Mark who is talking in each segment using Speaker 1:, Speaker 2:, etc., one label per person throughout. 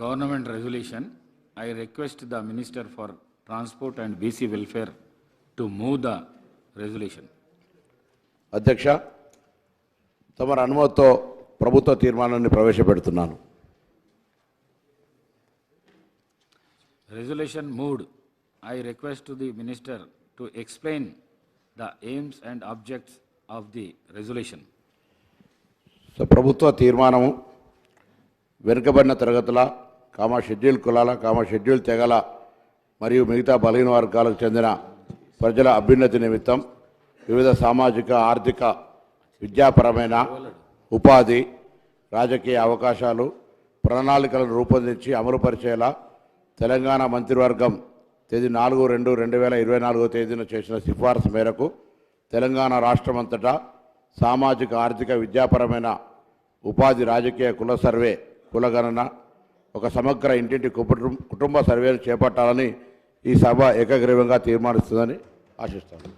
Speaker 1: Government resolution I request the minister for transport and BC welfare to move the resolution
Speaker 2: అధ్యక్ష తమ అనుమతితో ప్రభుత్వ తీర్మానాన్ని ప్రవేశపెడుతున్నాను.
Speaker 1: Resolution moved I request the minister to explain the aims and objects of the
Speaker 2: resolution ప్రభుత్వ తీర్మానము వెనుకబడిన తరగతుల comma schedule కులాల కామా షెడ్యూల్ తెగల మరియు మిగతా బలహీన వర్గాలకు చెందిన ప్రజల అభ్యున్నతి నిమిత్తం వివిధ సామాజిక ఆర్థిక విద్యాపరమైన ఉపాధి రాజకీయ అవకాశాలు ప్రణాళికలను రూపొందించి అమలుపరిచేలా తెలంగాణ మంత్రివర్గం తేదీ నాలుగు రెండు రెండు వేల ఇరవై నాలుగో తేదీన చేసిన సిఫార్సు మేరకు తెలంగాణ రాష్ట్రమంతటా సామాజిక ఆర్థిక విద్యాపరమైన ఉపాధి రాజకీయ కుల సర్వే కులగణన ఒక సమగ్ర ఇంటింటి కుటుంబ కుటుంబ సర్వేను చేపట్టాలని ఈ సభ ఏకగ్రీవంగా తీర్మానిస్తుందని ఆశిస్తాను.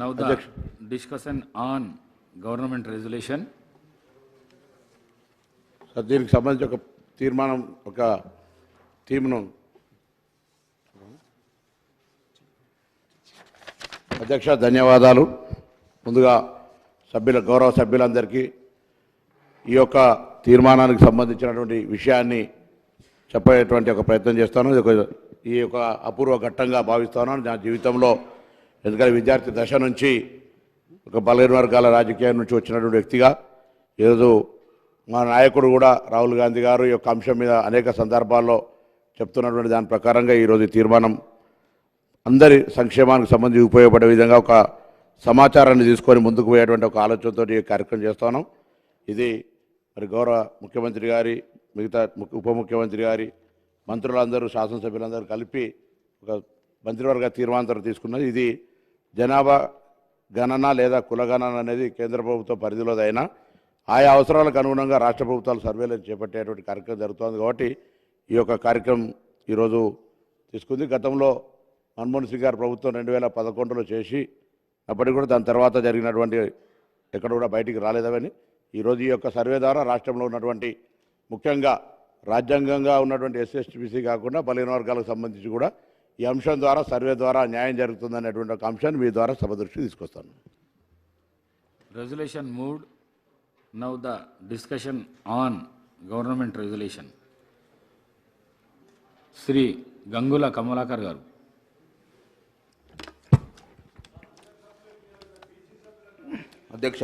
Speaker 1: Now the discussion on government resolution.
Speaker 2: So దీనికి సంబంధించి ఒక తీర్మానం ఒక టీమును అధ్యక్ష ధన్యవాదాలు. ముందుగా సభ్యుల గౌరవ సభ్యులందరికీ ఈ యొక్క తీర్మానానికి సంబంధించినటువంటి విషయాన్ని చెప్పేటువంటి ఒక ప్రయత్నం చేస్తాను. ఇది ఒక ఈ యొక్క అపూర్వ ఘట్టంగా భావిస్తాను. నా జీవితంలో ఎందుకంటే విద్యార్థి దశ నుంచి ఒక బలహీన వర్గాల రాజకీయం నుంచి వచ్చినటువంటి వ్యక్తిగా ఈరోజు మా నాయకుడు కూడా రాహుల్ గాంధీ గారు ఈ యొక్క అంశం మీద అనేక సందర్భాల్లో చెప్తున్నటువంటి దాని ప్రకారంగా ఈరోజు తీర్మానం అందరి సంక్షేమానికి సంబంధించి ఉపయోగపడే విధంగా ఒక సమాచారాన్ని తీసుకొని ముందుకు పోయేటువంటి ఒక ఆలోచనతో ఈ కార్యక్రమం చేస్తున్నాం ఇది మరి గౌరవ ముఖ్యమంత్రి గారి మిగతా ఉప ముఖ్యమంత్రి గారి మంత్రులందరూ శాసనసభ్యులందరూ కలిపి ఒక మంత్రివర్గ తీర్మానం తీసుకున్నది. ఇది జనాభా గణన లేదా కులగణన అనేది కేంద్ర ప్రభుత్వ పరిధిలోదైనా ఆయా అవసరాలకు అనుగుణంగా రాష్ట్ర ప్రభుత్వాలు సర్వేలను చేపట్టేటువంటి కార్యక్రమం జరుగుతోంది కాబట్టి ఈ యొక్క కార్యక్రమం ఈరోజు తీసుకుంది. గతంలో మన్మోహన్ సింగ్ గారి ప్రభుత్వం రెండు వేల పదకొండులో చేసి అప్పటికి కూడా దాని తర్వాత జరిగినటువంటి ఎక్కడ కూడా బయటికి రాలేదని ఈరోజు ఈ యొక్క సర్వే ద్వారా రాష్ట్రంలో ఉన్నటువంటి ముఖ్యంగా రాజ్యాంగంగా ఉన్నటువంటి ఎస్ఎస్టీబీసీ కాకుండా బలహీన వర్గాలకు సంబంధించి కూడా ఈ అంశం ద్వారా సర్వే ద్వారా న్యాయం జరుగుతుందనేటువంటి ఒక అంశాన్ని మీ ద్వారా సభ దృష్టికి తీసుకొస్తాను
Speaker 1: Resolution moved. Now the discussion on government resolution. Sri Gangula Kamalakar garu.
Speaker 3: అధ్యక్ష